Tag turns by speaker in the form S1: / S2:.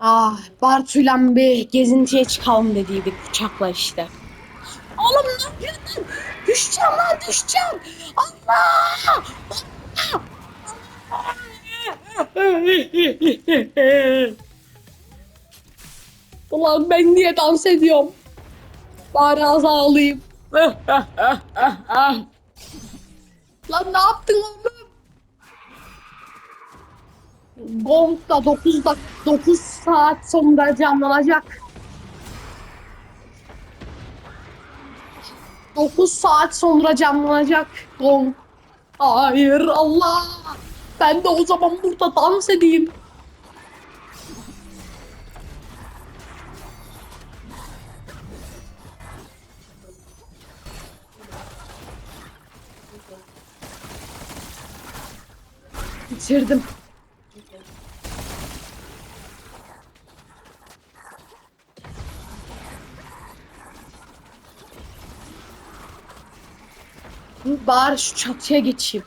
S1: Ah Bartu'yla bir gezintiye çıkalım dediydik uçakla işte. Oğlum ne yapıyorsun? Düşeceğim lan düşeceğim. Allah! Ulan ben niye dans ediyorum? Bari az ağlayayım. Lan ne yaptın oğlum? Gong da 9 dak 9 saat sonra canlanacak. 9 saat sonra canlanacak Gong. Hayır Allah. Ben de o zaman burada dans edeyim. Bitirdim. Bari şu çatıya geçeyim.